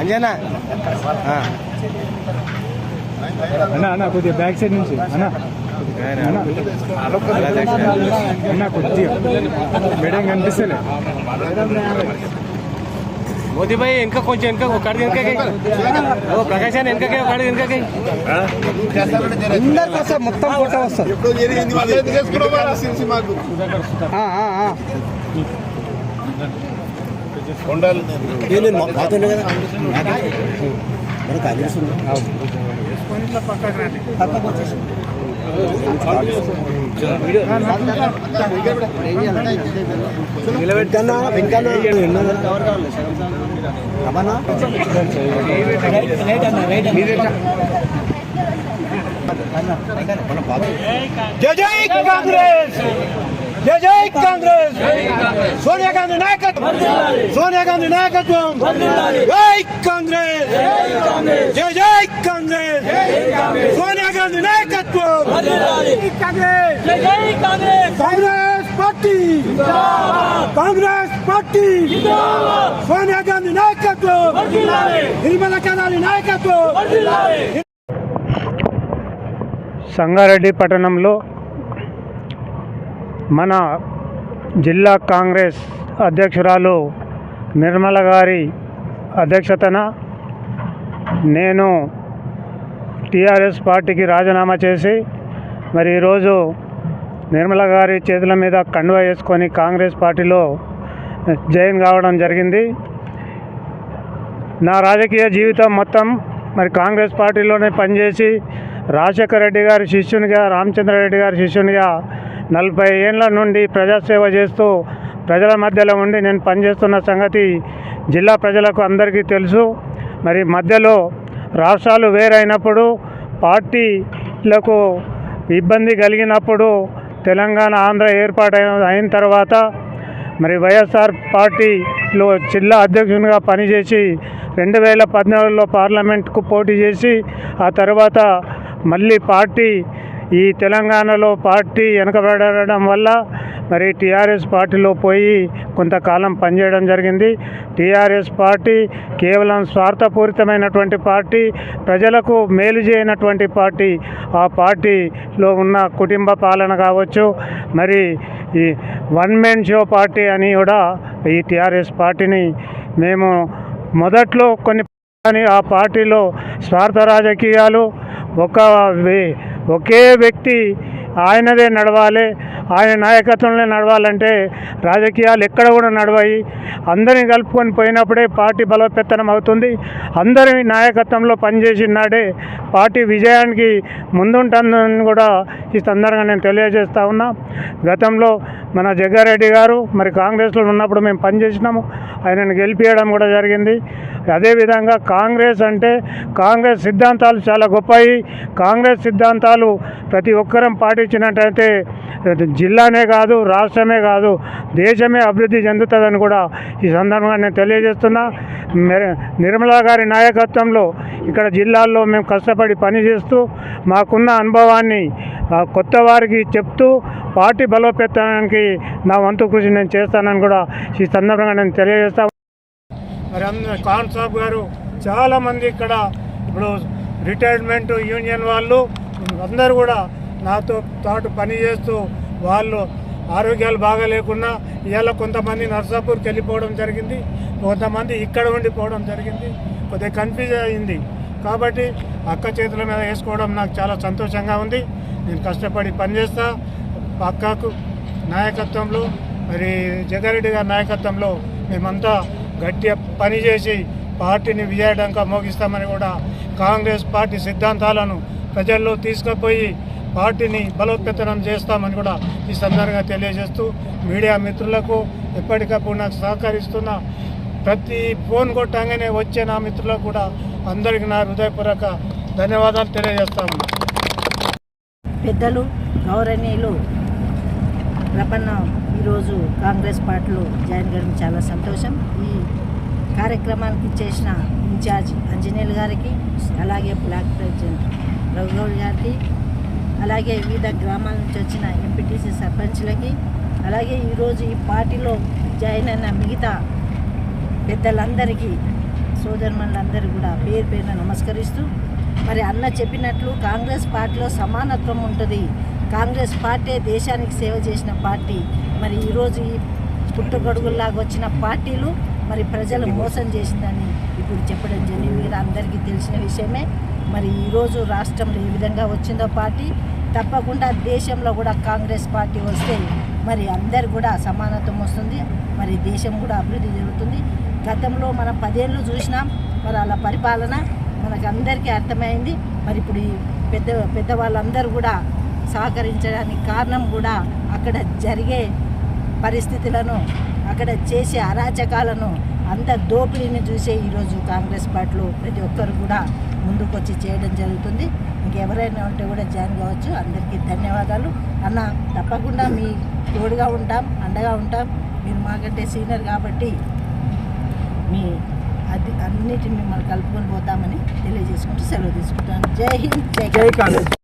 అంజనా? అన్నా అన్న కొద్దిగా బ్యాక్ సైడ్ నుంచి. అన్నా. అన్నా కొద్దిగా. మేడం కనిపిస్తలే. మోదీ భాయ్ వెనక కొంచెం వెనక ఒక అడుగు వెనక ఓ ప్రకాశ్ అని వెనకకి ఒక అడుగు వెనకకి అందరికి వస్తారు మొత్తం ఫోటో వస్తారు చేసుకున్నావు సిరిసి మాకు ఆ, జై జై కాంగ్రెస్! జై జై కాంగ్రెస్! నాయకత్వం. సోనియా గాంధీ నాయకత్వం. జై కాంగ్రెస్. జై జై కాంగ్రెస్. సోనియా గాంధీ నాయకత్వం. కాంగ్రెస్ కాంగ్రెస్ పార్టీ. కాంగ్రెస్ పార్టీ. సోనియా గాంధీ నాయకత్వం. నిర్మల కదాలి నాయకత్వం. సంగారెడ్డి పట్టణంలో మన జిల్లా కాంగ్రెస్ అధ్యక్షురాలు నిర్మల గారి అధ్యక్షతన నేను టీఆర్ఎస్ పార్టీకి రాజీనామా చేసి మరి ఈరోజు నిర్మల గారి చేతుల మీద కండువ వేసుకొని కాంగ్రెస్ పార్టీలో జాయిన్ కావడం జరిగింది. నా రాజకీయ జీవితం మొత్తం మరి కాంగ్రెస్ పార్టీలోనే పనిచేసి రాజశేఖర రెడ్డి గారి శిష్యునిగా రామచంద్రారెడ్డి గారి శిష్యునిగా నలభై ఏళ్ళ నుండి ప్రజాసేవ చేస్తూ ప్రజల మధ్యలో ఉండి నేను పనిచేస్తున్న సంగతి జిల్లా ప్రజలకు అందరికీ తెలుసు. మరి మధ్యలో రాష్ట్రాలు వేరైనప్పుడు పార్టీలకు ఇబ్బంది కలిగినప్పుడు తెలంగాణ ఆంధ్ర ఏర్పాటు అయిన- అయిన తర్వాత మరి వైఎస్ఆర్ పార్టీలో జిల్లా అధ్యక్షునిగా పనిచేసి రెండు వేల పద్నాలుగులో పార్లమెంట్కు పోటీ చేసి ఆ తర్వాత మళ్ళీ పార్టీ ఈ తెలంగాణలో పార్టీ వెనకబడడం వల్ల మరి టీఆర్ఎస్ పార్టీలో పోయి కొంతకాలం పనిచేయడం జరిగింది. టీఆర్ఎస్ పార్టీ కేవలం స్వార్థపూరితమైనటువంటి పార్టీ ప్రజలకు మేలు చేయనటువంటి పార్టీ ఆ పార్టీలో ఉన్న కుటుంబ పాలన కావచ్చు మరి ఈ వన్ మెన్ షో పార్టీ అని కూడా ఈ టీఆర్ఎస్ పార్టీని మేము మొదట్లో కొన్ని కానీ ఆ పార్టీలో స్వార్థ రాజకీయాలు ఒక వే- ఒకే వ్యక్తి ఆయనదే నడవాలి ఆయన నాయకత్వంలో నడవాలంటే రాజకీయాలు ఎక్కడ కూడా నడవాయి. అందరిని కలుపుకొని పోయినప్పుడే పార్టీ బలోపేతనం అవుతుంది. అందరి నాయకత్వంలో పనిచేసిన నాడే పార్టీ విజయానికి ముందుంటుందని కూడా ఈ సందర్భంగా నేను తెలియజేస్తా ఉన్నా. గతంలో మన జగ్గారెడ్డి గారు మరి కాంగ్రెస్లో ఉన్నప్పుడు మేము పనిచేసినాము. ఆయనను గెలిపించడం కూడా జరిగింది. అదేవిధంగా కాంగ్రెస్ అంటే కాంగ్రెస్ సిద్ధాంతాలు చాలా గొప్పవి. కాంగ్రెస్ సిద్ధాంతాలు ప్రతి ఒక్కరం పాటించినట్టయితే జిల్లానే కాదు రాష్ట్రమే కాదు దేశమే అభివృద్ధి చెందుతుందని కూడా ఈ సందర్భంగా నేను తెలియజేస్తున్నా. నిర్మలా గారి నాయకత్వంలో ఇక్కడ జిల్లాల్లో మేము కష్టపడి పనిచేస్తూ మాకున్న అనుభవాన్ని కొత్త వారికి చెప్తూ పార్టీ బలోపేతానికి నా వంతు కృషి నేను చేస్తానని కూడా ఈ సందర్భంగా నేను తెలియజేస్తా మరి ఖాన్ సాబ్ గారు చాలామంది ఇక్కడ ఇప్పుడు రిటైర్మెంట్ యూనియన్ వాళ్ళు అందరూ కూడా నాతో పాటు పని చేస్తూ వాళ్ళు ఆరోగ్యాలు బాగా లేకుండా ఇవాళ కొంతమంది నర్సాపూర్కి వెళ్ళిపోవడం జరిగింది కొంతమంది ఇక్కడ ఉండిపోవడం జరిగింది. కొద్దిగా కన్ఫ్యూజ్ అయింది. కాబట్టి అక్క చేతుల మీద వేసుకోవడం నాకు చాలా సంతోషంగా ఉంది. నేను కష్టపడి పనిచేస్తా. అక్కకు నాయకత్వంలో మరి జగారెడ్డి గారి నాయకత్వంలో మేమంతా గట్టిగా పనిచేసి పార్టీని విజయడంగా మోగిస్తామని కూడా కాంగ్రెస్ పార్టీ సిద్ధాంతాలను ప్రజల్లో తీసుకుపోయి పార్టీని బలోపేతనం చేస్తామని కూడా ఈ సందర్భంగా తెలియజేస్తూ మీడియా మిత్రులకు ఎప్పటికప్పుడు నాకు సహకరిస్తున్న ప్రతి ఫోన్ కొట్టంగానే వచ్చే నా మిత్రులకు కూడా అందరికీ నా హృదయపూర్వక ధన్యవాదాలు తెలియజేస్తాము పెద్దలు గౌరవనీయులు ప్రపన్న ఈరోజు కాంగ్రెస్ పార్టీలో జాయిన్ కావడం చాలా సంతోషం. ఈ కార్యక్రమానికి చేసిన ఇన్ఛార్జ్ అంజనేయులు గారికి అలాగే బ్లాక్ ప్రెసిడెంట్ రఘుగౌడ్ గారికి అలాగే వివిధ గ్రామాల నుంచి వచ్చిన ఎంపీటీసీ సర్పంచ్లకి అలాగే ఈరోజు ఈ పార్టీలో జాయిన్ అయిన మిగతా పెద్దలందరికీ సోదరుమణులందరూ కూడా పేరు పేరున నమస్కరిస్తూ మరి అన్న చెప్పినట్లు కాంగ్రెస్ పార్టీలో సమానత్వం ఉంటుంది. కాంగ్రెస్ పార్టీ దేశానికి సేవ చేసిన పార్టీ. మరి ఈరోజు ఈ పుట్టగొడుగుల్లాగా వచ్చిన పార్టీలు మరి ప్రజలు మోసం చేసిందని ఇప్పుడు చెప్పడం జరిగింది. మీరు అందరికీ తెలిసిన విషయమే. మరి ఈరోజు రాష్ట్రంలో ఏ విధంగా వచ్చిందో పార్టీ తప్పకుండా దేశంలో కూడా కాంగ్రెస్ పార్టీ వస్తే మరి అందరు కూడా సమానత్వం వస్తుంది. మరి దేశం కూడా అభివృద్ధి జరుగుతుంది. గతంలో మనం పదేళ్ళు చూసినాం. మరి అలా పరిపాలన మనకు అందరికీ అర్థమైంది. మరి ఇప్పుడు ఈ పెద్ద పెద్దవాళ్ళందరూ కూడా సహకరించడానికి కారణం కూడా అక్కడ జరిగే పరిస్థితులను అక్కడ చేసే అరాచకాలను అంత దోపిడీని చూసే ఈరోజు కాంగ్రెస్ పార్టీలో ప్రతి ఒక్కరు కూడా ముందుకొచ్చి చేయడం జరుగుతుంది. ఇంకెవరైనా ఉంటే కూడా జాయిన్ కావచ్చు. అందరికీ ధన్యవాదాలు. అన్న తప్పకుండా మీ తోడుగా ఉంటాం అండగా ఉంటాం. మీరు మాకంటే సీనియర్ కాబట్టి మీ అది అన్నిటిని మిమ్మల్ని కలుపుకొని పోతామని తెలియజేసుకుంటూ సెలవు తీసుకుంటాను. జై హింద్ జై జై కాంగ్రెస్.